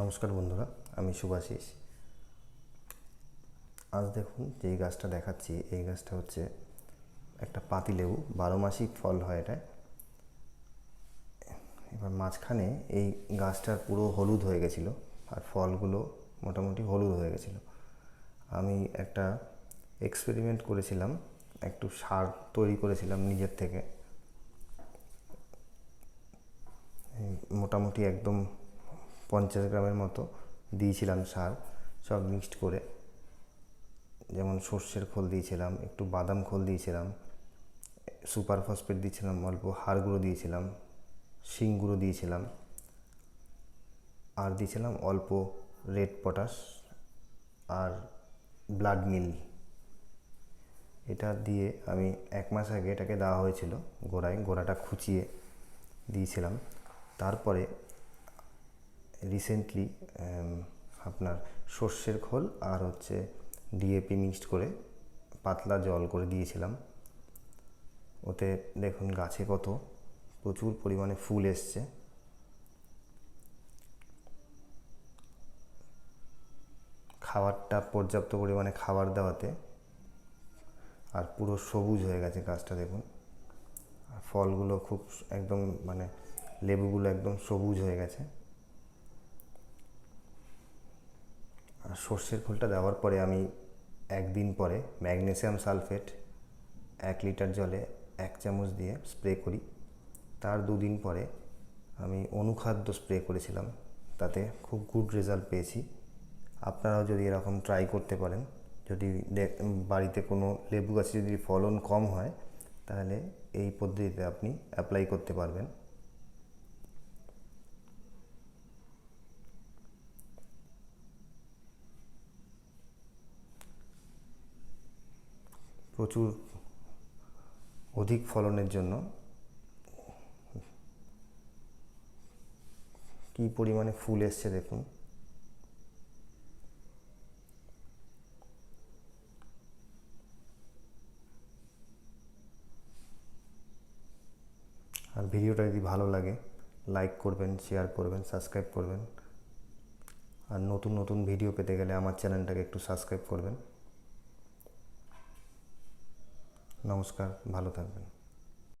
নমস্কার বন্ধুরা, আমি সুভাষিস আজ দেখুন যেই গাছটা দেখাচ্ছি, এই গাছটা হচ্ছে একটা পাতিলেবু, বারো মাসিক ফল হয় এটা। এবার মাঝখানে এই গাছটার পুরো হলুদ হয়ে গেছিল, আর ফলগুলো মোটামুটি হলুদ হয়ে গেছিল। আমি একটা এক্সপেরিমেন্ট করেছিলাম, একটু সার তৈরি করেছিলাম নিজের থেকে। মোটামুটি একদম পঞ্চাশ গ্রামের মতো দিয়েছিলাম সার, সব মিক্সড করে। যেমন সর্ষের খোল দিয়েছিলাম, একটু বাদাম খোল দিয়েছিলাম, সুপার ফসফেট দিয়েছিলাম, অল্প হাড় গুঁড়ো দিয়েছিলাম, শিং গুঁড়ো দিয়েছিলাম, আর দিয়েছিলাম অল্প রেড পটাশ আর ব্লাড মিল এটা দিয়ে আমি এক মাস আগে এটাকে দেওয়া হয়েছিল গোড়ায়, গোড়াটা খুঁচিয়ে দিয়েছিলাম। তারপরে রিসেন্টলি আপনার সর্ষের খোল আর হচ্ছে ডিএপি মিক্সড করে পাতলা জল করে দিয়েছিলাম। ওতে দেখুন গাছে কত প্রচুর পরিমাণে ফুল এসছে। খাবারটা পর্যাপ্ত পরিমাণে খাবার দেওয়াতে আর পুরো সবুজ হয়ে গেছে গাছটা, দেখুন। আর ফলগুলো খুব একদম মানে লেবুগুলো একদম সবুজ হয়ে গেছে। সর্ষের খোলটা দেওয়ার পরে আমি একদিন পরে ম্যাগনেসিয়াম সালফেট এক লিটার জলে এক চামচ দিয়ে স্প্রে করি। তার দুদিন পরে আমি অনুখাদ্য স্প্রে করেছিলাম। তাতে খুব গুড রেজাল্ট পেয়েছি। আপনারাও যদি এরকম ট্রাই করতে পারেন, যদি বাড়িতে কোনো লেবু গাছে যদি ফলন কম হয়, তাহলে এই পদ্ধতিতে আপনি অ্যাপ্লাই করতে পারবেন। প্রচুর অধিক ফলনের জন্য কি পরিমাণে ফুল এসছে দেখুন। আর ভিডিওটা যদি ভালো লাগে লাইক করবেন শেয়ার করবেন সাবস্ক্রাইব করবেন। আর নতুন নতুন ভিডিও পেতে গেলে আমার চ্যানেলটাকে একটু সাবস্ক্রাইব করবেন। নমস্কার ভালো থাকবেন।